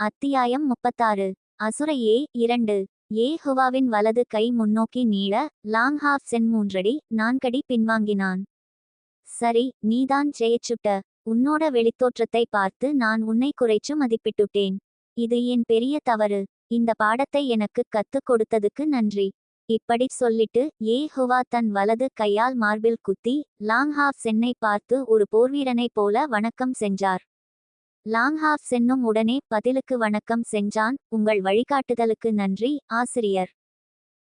அத்தியாயம் முப்பத்தாறு. அசுர ஏ இரண்டு. ஏ ஹுவாவின் வலது கை முன்னோக்கி நீள லாங் ஹாஃப் சென் மூன்றடி நான்கடி பின்வாங்கினான். சரி நீதான் ஜெயிச்சுட்ட. உன்னோட வெளித்தோற்றத்தை பார்த்து நான் உன்னை குறைச்சு மதிப்பிட்டுட்டேன். இது என் பெரிய தவறு. இந்த பாடத்தை எனக்கு கத்துக் கொடுத்ததுக்கு நன்றி. இப்படி சொல்லிட்டு ஏ ஹுவா தன் வலது கையால் மார்பில் குத்தி லாங் ஹாஃப் சென்னை பார்த்து ஒரு போர்வீரனைப் போல வணக்கம் செஞ்சார். லாங்ஹாஃப் சென்னும் உடனே பதிலுக்கு வணக்கம் செஞ்சான். உங்கள் வழிகாட்டுதலுக்கு நன்றி ஆசிரியர்.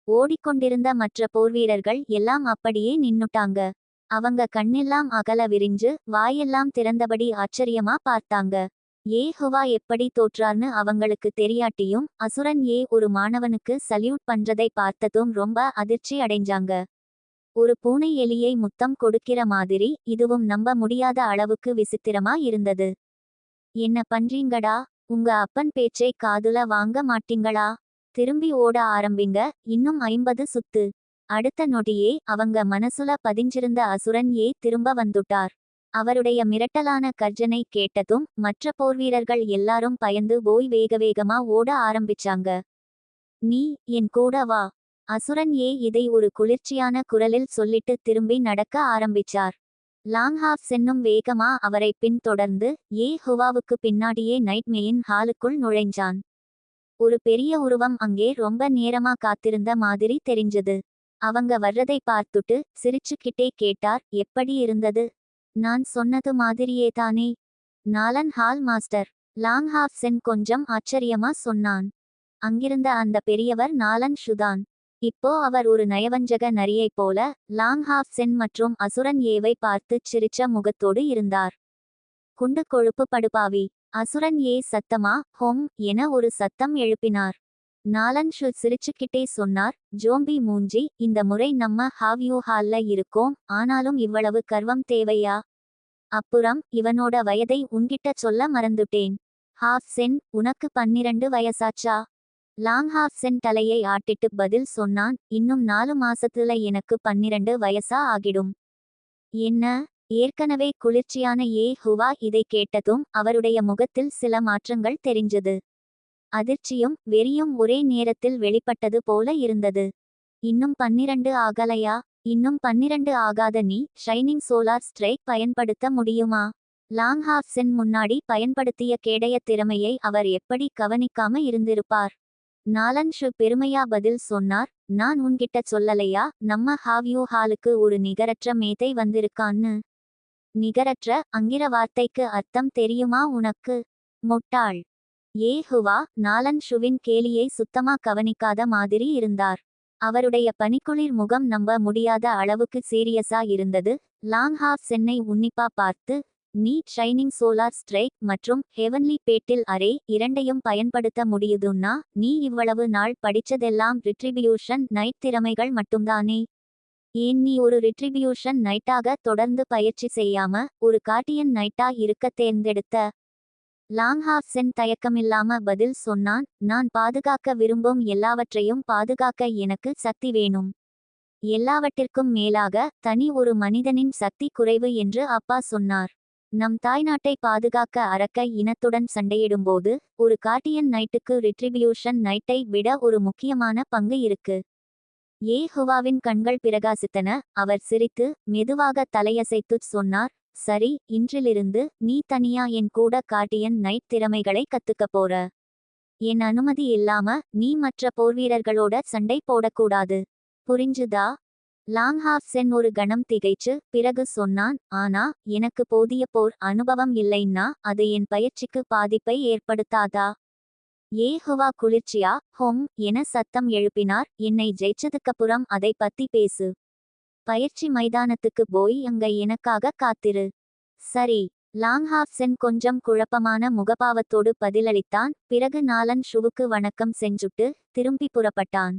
ஓடிக்கொண்டிருந்த மற்ற போர்வீரர்கள் எல்லாம் அப்படியே நின்னுட்டாங்க. அவங்க கண்ணெல்லாம் அகல விரிஞ்சு வாயெல்லாம் திறந்தபடி ஆச்சரியமா பார்த்தாங்க. ஏ ஹுவா எப்படி தோற்றார்னு அவங்களுக்கு தெரியாட்டியும் அசுரன் ஏ ஒரு மாணவனுக்கு சல்யூட் பண்றதை பார்த்ததும் ரொம்ப அதிர்ச்சி அடைஞ்சாங்க. ஒரு பூனை எலியை முத்தம் கொடுக்கிற மாதிரி இதுவும் நம்ப முடியாத அளவுக்கு விசித்திரமா இருந்தது. என்ன பண்றீங்கடா? உங்க அப்பன் பேச்சை காதுல வாங்க மாட்டீங்களா? திரும்பி ஓட ஆரம்பிங்க. இன்னும் ஐம்பது சுத்து. அடுத்த நொடியே அவங்க மனசுல பதிஞ்சிருந்த அசுரன் ஏ திரும்ப வந்துட்டார். அவருடைய மிரட்டலான கர்ஜனை கேட்டதும் மற்ற போர்வீரர்கள் எல்லாரும் பயந்து போய் வேக வேகமா ஓட ஆரம்பிச்சாங்க. நீ என் கூட வா. அசுரன் ஏ இதை ஒரு குளிர்ச்சியான குரலில் சொல்லிட்டு திரும்பி நடக்க ஆரம்பிச்சார். லாங்ஹாஃப் சென்னும் வேகமா அவரை பின்தொடர்ந்து ஏ ஹுவாவுக்கு பின்னாடியே நைட்மேயின் ஹாலுக்குள் நுழைஞ்சான். ஒரு பெரிய உருவம் அங்கே ரொம்ப நேரமா காத்திருந்த மாதிரி தெரிஞ்சது. அவங்க வர்றதை பார்த்துட்டு சிரிச்சுக்கிட்டே கேட்டார் எப்படி இருந்தது? நான் சொன்னது மாதிரியே தானே. நாலன் ஹால் மாஸ்டர். லாங் ஹாஃப் சென் கொஞ்சம் ஆச்சரியமா சொன்னான். அங்கிருந்த அந்த பெரியவர் நாலன் ஷுதான் இப்போ அவர் ஒரு நயவஞ்சக நரியைப் போல லாங் ஹாஃப் சென் மற்றும் அசுரன் ஏவை பார்த்து சிரிச்ச முகத்தோடு இருந்தார். குண்டு கொழுப்பு படுபாவி. அசுரன் ஏ சத்தமா? ஹொம் என ஒரு சத்தம் எழுப்பினார். நாலன் ஷு சிரிச்சுக்கிட்டே சொன்னார் ஜோம்பி மூஞ்சி இந்த முறை நம்ம ஹாவ்யூ ஹால்ல இருக்கோம் ஆனாலும் இவ்வளவு கர்வம் தேவையா? அப்புறம் இவனோட வயதை உன்கிட்ட சொல்ல மறந்துட்டேன். ஹாஃப் சென் உனக்கு பன்னிரண்டு வயசாச்சா? லாங் ஹாஃப் சென் தலையை ஆட்டிட்டு பதில் சொன்னான். இன்னும் நாலு மாசத்துல எனக்கு பன்னிரண்டு வயசா ஆகிடும். என்ன? ஏற்கனவே குளிர்ச்சியான ஏ ஹுவா இதை கேட்டதும் அவருடைய முகத்தில் சில மாற்றங்கள் தெரிஞ்சது. அதிர்ச்சியும் வெறியும் ஒரே நேரத்தில் வெளிப்பட்டது போல இருந்தது. இன்னும் பன்னிரண்டு ஆகலையா? இன்னும் பன்னிரண்டு ஆகாத நீ ஷைனிங் சோலார் ஸ்ட்ரைக் பயன்படுத்த முடியுமா லாங் சென் முன்னாடி பயன்படுத்திய கேடைய திறமையை அவர் எப்படி கவனிக்காம இருந்திருப்பார்? நாலன் ஷு பெருமையா பதில் சொன்னார் நான் உன்கிட்ட சொல்லலையா? நம்ம ஹாவ்யூ ஹாலுக்கு ஒரு நிகரற்ற மேதை வந்திருக்கான்னு? நிகரற்ற? அங்கிர வார்த்தைக்கு அர்த்தம் தெரியுமா உனக்கு? முட்டாள். ஏ ஹுவா நாலன் ஷுவின் கேலியை சுத்தமா கவனிக்காத மாதிரி இருந்தார். அவருடைய பனிக்குளிர் முகம் நம்ப முடியாத அளவுக்கு சீரியஸா இருந்தது. லாங் ஹாஃப் சென்னை உன்னிப்பா பார்த்து நீ ஷைனிங் சோலார் ஸ்ட்ரைக் மற்றும் ஹெவன்லி பேட்டில் அரே இரண்டையும் பயன்படுத்த முடியுதுன்னா நீ இவ்வளவு நாள் படிச்சதெல்லாம் ரிட்ரிபியூஷன் நைட் திறமைகள் மட்டும்தானே. ஏன் நீ ஒரு ரிட்ரிபியூஷன் நைட்டாக தொடர்ந்து பயிற்சி செய்யாம ஒரு காட்டியன் நைட்டா இருக்க தேர்ந்தெடுத்த? லாங்ஹாஃப் சென் தயக்கமில்லாம பதில் சொன்னான் நான் பாதுகாக்க விரும்பும் எல்லாவற்றையும் பாதுகாக்க எனக்கு சக்தி வேணும். எல்லாவற்றிற்கும் மேலாக தனி ஒரு மனிதனின் சக்தி குறைவு என்று அப்பா சொன்னார். நம் தாய்நாட்டை பாதுகாக்க அரக்க இனத்துடன் சண்டையிடும்போது ஒரு கார்டியன் நைட்டுக்கு ரிட்ரிபியூஷன் நைட்டை விட ஒரு முக்கியமான பங்கு இருக்கு. ஏ ஹுவாவின் கண்கள் பிரகாசித்தன அவர் சிரித்து மெதுவாக தலையசைத்துச் சொன்னார் சரி இன்றிலிருந்து நீ தனியா என் கூட கார்டியன் நைட் திறமைகளை கத்துக்க போற. என் அனுமதி இல்லாம நீ மற்ற போர்வீரர்களோட சண்டை போடக்கூடாது. புரிஞ்சுதா? லாங் ஹாஃப் சென் ஒரு கணம் திகைச்சு பிறகு சொன்னான் ஆனா எனக்கு போதிய போர் அனுபவம் இல்லைன்னா அது என் பயிற்சிக்கு பாதிப்பை ஏற்படுத்தாதா? ஏஹுவா குளிர்ச்சியா? ஹொம் என சத்தம் எழுப்பினார். என்னை ஜெயிச்சதுக்கப்புறம் அதை பத்தி பேசு. பயிற்சி மைதானத்துக்கு போய் அங்க எனக்காக காத்திரு. சரி. லாங் ஹாஃப் சென் கொஞ்சம் குழப்பமான முகபாவத்தோடு பதிலளித்தான். பிறகு நாலன் ஷுவுக்கு வணக்கம் செஞ்சுட்டு திரும்பி புறப்பட்டான்.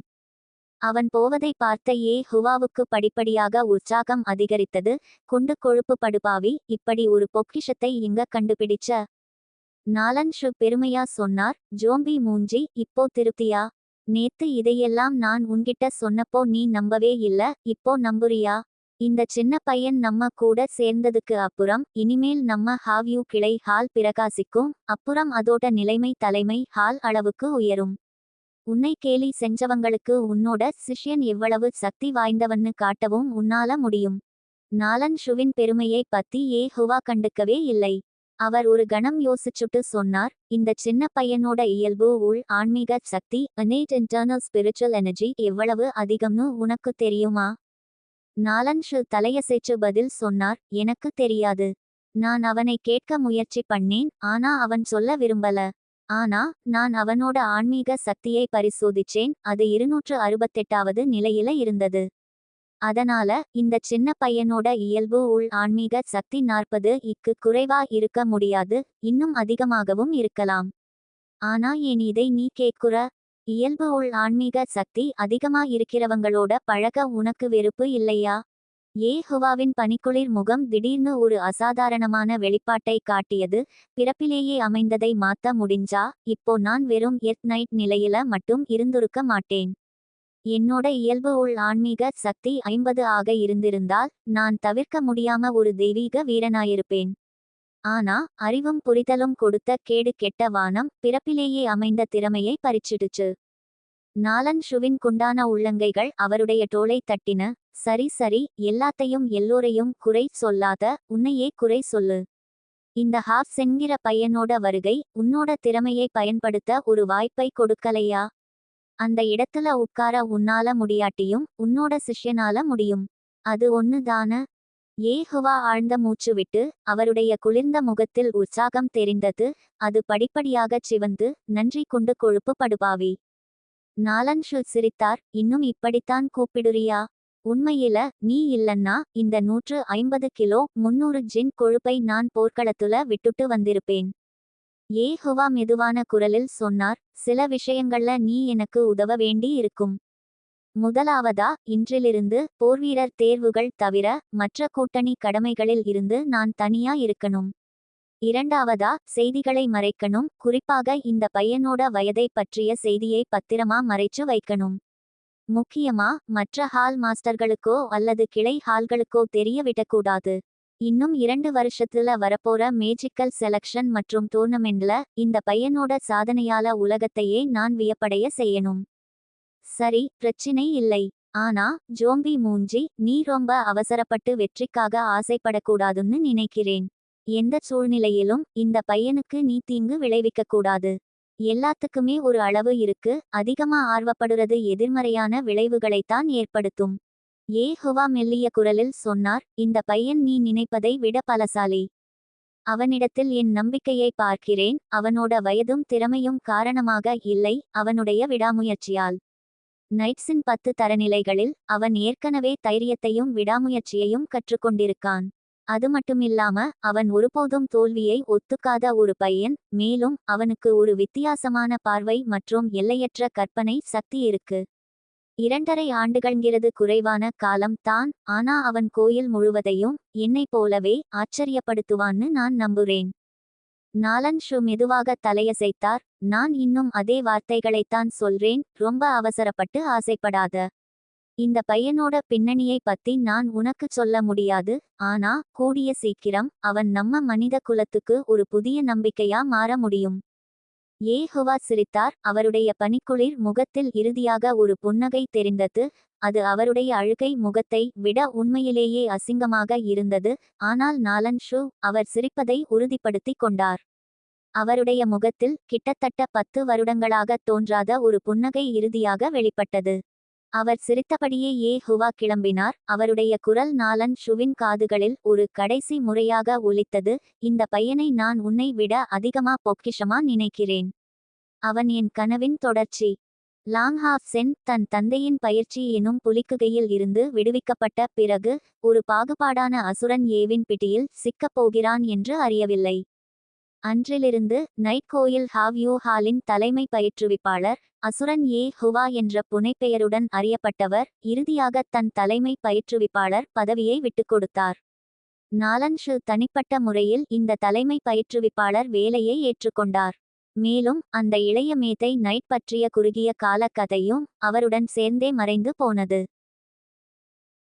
அவன் போவதை பார்த்த ஏ ஹுவாவுக்கு படிப்படியாக உற்சாகம் அதிகரித்தது. குண்டு கொழுப்பு படுபாவி இப்படி ஒரு பொக்கிஷத்தை இங்க கண்டுபிடிச்ச நாலன் ஷு பெருமையா சொன்னார். ஜோம்பி மூஞ்சி இப்போ திருப்தியா? நேத்து இதையெல்லாம் நான் உன்கிட்ட சொன்னப்போ நீ நம்பவே இல்ல இப்போ நம்புறியா? இந்த சின்ன பையன் நம்ம கூட சேர்ந்ததுக்கு அப்புறம் இனிமேல் நம்ம ஹாவ்யூ கிளை ஹால் பிரகாசிக்கும் அப்புறம் அதோட நிலைமை தலைமை ஹால் அளவுக்கு உயரும். உன்னை கேலி செஞ்சவங்களுக்கு உன்னோட சிஷ்யன் எவ்வளவு சக்தி வாய்ந்தவன்னு காட்டவும் உன்னால முடியும். நாலன் ஷுவின் பெருமையை பத்தி ஏ ஹுவா கண்டுக்கவே இல்லை. அவர் ஒரு கணம் யோசிச்சுட்டு சொன்னார் இந்த சின்ன பையனோட இயல்பு உள் ஆன்மீக சக்தி அனேட் இன்டர்னல் ஸ்பிரிச்சுவல் எனர்ஜி எவ்வளவு அதிகம்னு உனக்கு தெரியுமா? நாலன் ஷு தலையசைச்சு பதில் சொன்னார் எனக்கு தெரியாது. நான் அவனை கேட்க முயற்சி பண்ணேன் ஆனா அவன் சொல்ல விரும்பல. ஆனா நான் அவனோட ஆன்மீக சக்தியை பரிசோதிச்சேன் அது இருநூற்று அறுபத்தெட்டாவது நிலையில இருந்தது. அதனால இந்த சின்ன பையனோட இயல்பு உள் ஆன்மீக சக்தி நாற்பது இக்கு குறைவா இருக்க முடியாது இன்னும் அதிகமாகவும் இருக்கலாம். ஆனா ஏன் இதை நீ கேட்குற? இயல்பு உள் ஆன்மீக சக்தி அதிகமா இருக்கிறவங்களோட பழக உனக்கு வெறுப்பு இல்லையா? ஏஹுவாவின் பனிக்குளிர் முகம் திடீர்னு ஒரு அசாதாரணமான வெளிப்பாட்டை காட்டியது. பிறப்பிலேயே அமைந்ததை மாத்த முடிஞ்சா? இப்போ நான் வெறும் எர்த் நைட் நிலையில மட்டும் இருந்திருக்க மாட்டேன். என்னோட இயல்பு உள் ஆன்மீக சக்தி ஐம்பது ஆக இருந்திருந்தால் நான் தவிர்க்க முடியாம ஒரு தெய்வீக வீரனாயிருப்பேன். ஆனா அறிவும் புரிதலும் கொடுத்த கேடு கெட்ட வானம் பிறப்பிலேயே அமைந்த திறமையை பறிச்சிடுச்சு. நாலன் ஷுவின் குண்டான உள்ளங்கைகள் அவருடைய டோலை தட்டின சரி சரி எல்லாத்தையும் எல்லோரையும் குறை சொல்லாத உன்னையே குறை சொல்லு. இந்த ஹாஃப் என்கிற பையனோட வருகை உன்னோட திறமையை பயன்படுத்த ஒரு வாய்ப்பை கொடுக்கலையா? அந்த இடத்துல உட்கார உன்னால முடியாட்டியும் உன்னோட சிஷ்யனால முடியும். அது ஒன்னுதான ஏஹுவா ஆழ்ந்த மூச்சு விட்டு அவருடைய குளிர்ந்த முகத்தில் உற்சாகம் தெரிந்தது அது படிப்படியாகச் சிவந்து நன்றி கொண்டு கொழுப்பு படுபாவி நாலன்ஷு சிரித்தார் இன்னும் இப்படித்தான் கூப்பிடுறியா? உண்மையில நீ இல்லன்னா இந்த நூற்று ஐம்பது கிலோ முன்னூறு ஜின் கொழுப்பை நான் போர்க்களத்துல விட்டுட்டு வந்திருப்பேன். ஏஹுவா மெதுவான குரலில் சொன்னார் சில விஷயங்கள்ல நீ எனக்கு உதவ வேண்டி இருக்கும். முதலாவதா இன்றிலிருந்து போர்வீரர் தேர்வுகள் தவிர மற்ற கூட்டணி கடமைகளில் இருந்து நான் தனியா இருக்கணும். இரண்டாவதா செய்திகளை மறைக்கணும் குறிப்பாக இந்த பையனோட வயதை பற்றிய செய்தியை பத்திரமா மறைச்சு வைக்கணும். முக்கியமா மற்ற ஹால் மாஸ்டர்களுக்கோ அல்லது கிளை ஹால்களுக்கோ தெரிய விடக்கூடாது இன்னும் இரண்டு வருஷத்துல வரப்போற மேஜிக்கல் செலக்ஷன் மற்றும் டூர்னமெண்ட்ல இந்த பையனோட சாதனையால உலகத்தையே நான் வியப்படைய செய்யணும். சரி பிரச்சினை இல்லை. ஆனா ஜோம்பி மூஞ்சி நீ ரொம்ப அவசரப்பட்டு வெற்றிக்காக ஆசைப்படக்கூடாதுன்னு நினைக்கிறேன். எந்த சூழ்நிலையிலும் இந்த பையனுக்கு நீ தீங்கு விளைவிக்க கூடாது எல்லாத்துக்குமே ஒரு அளவு இருக்கு அதிகமா ஆர்வப்படுறது எதிர்மறையான விளைவுகளைத்தான் ஏற்படுத்தும். ஏ ஹுவா மெல்லிய குரலில் சொன்னார் இந்த பையன் நீ நினைப்பதை விட பலசாலி. அவனிடத்தில் என் நம்பிக்கையை பார்க்கிறேன் அவனோட வயதும் திறமையும் காரணமாக இல்லை அவனுடைய விடாமுயற்சியால். நைட்ஸின் பத்து தரநிலைகளில் அவன் ஏற்கனவே தைரியத்தையும் விடாமுயற்சியையும் கற்றுக்கொண்டிருக்கான். அது மட்டுமில்லாம அவன் ஒருபோதும் தோல்வியை ஒத்துக்காத ஒரு பையன் மேலும் அவனுக்கு ஒரு வித்தியாசமான பார்வை மற்றும் எல்லையற்ற கற்பனை சக்தி இருக்கு. இரண்டரை ஆண்டுகள்ங்கிறது குறைவான காலம் தான் ஆனா அவன் கோயில் முழுவதையும் என்னைப் போலவே ஆச்சரியப்படுத்துவான்னு நான் நம்புறேன். நாலன் ஷு மெதுவாக தலையசைத்தார் நான் இன்னும் அதே வார்த்தைகளைத்தான் சொல்றேன் ரொம்ப அவசரப்பட்டு ஆசைப்படாத. இந்த பையனோட பின்னணியை பத்தி நான் உனக்கு சொல்ல முடியாது. ஆனா கூடிய சீக்கிரம் அவன் நம்ம மனித குலத்துக்கு ஒரு புதிய நம்பிக்கையா மாற முடியும். ஏஹுவா சிரித்தார். அவருடைய பனிக்குளிர் முகத்தில் இறுதியாக ஒரு புன்னகை தெரிந்தது. அது அவருடைய அழுகை முகத்தை விட உண்மையிலேயே அசிங்கமாக இருந்தது. ஆனால் நாலன் ஷூ அவர் சிரிப்பதை உறுதிப்படுத்திக் கொண்டார். அவருடைய முகத்தில் கிட்டத்தட்ட பத்து வருடங்களாக தோன்றாத ஒரு புன்னகை இறுதியாக வெளிப்பட்டது. அவர் சிரித்தபடியே ஏ ஹுவா கிளம்பினார். அவருடைய குரல் நாலன் ஷுவின் காதுகளில் ஒரு கடைசி முறையாக ஒலித்தது. இந்த பையனை நான் உன்னை விட அதிகமா பொக்கிஷமா நினைக்கிறேன். அவன் என் கனவின் தொடர்ச்சி. லாங் ஹாஃப் சென் தன் தந்தையின் பயிற்சி எனும் புலிக்குகையில் இருந்து விடுவிக்கப்பட்ட பிறகு ஒரு பாகுபாடான அசுரன் ஏவின் பிடியில் சிக்கப் போகிறான் என்று அறியவில்லை. அன்றிலிருந்து நைட் கோயில் ஹாவ்யூ ஹாலின் தலைமை பயிற்றுவிப்பாளர் அசுரன் ஏ. ஹுவா என்ற புனைப்பெயருடன் அறியப்பட்டவர் இறுதியாக தன் தலைமை பயிற்றுவிப்பாளர் பதவியை விட்டுக் கொடுத்தார். நாலன் ஷு தனிப்பட்ட முறையில் இந்த தலைமை பயிற்றுவிப்பாளர் வேலையை ஏற்றுக்கொண்டார். மேலும் அந்த இளைய மேத்தை நைட் பற்றிய குறுகிய கால கதையும் அவருடன் சேர்ந்தே மறைந்து போனது.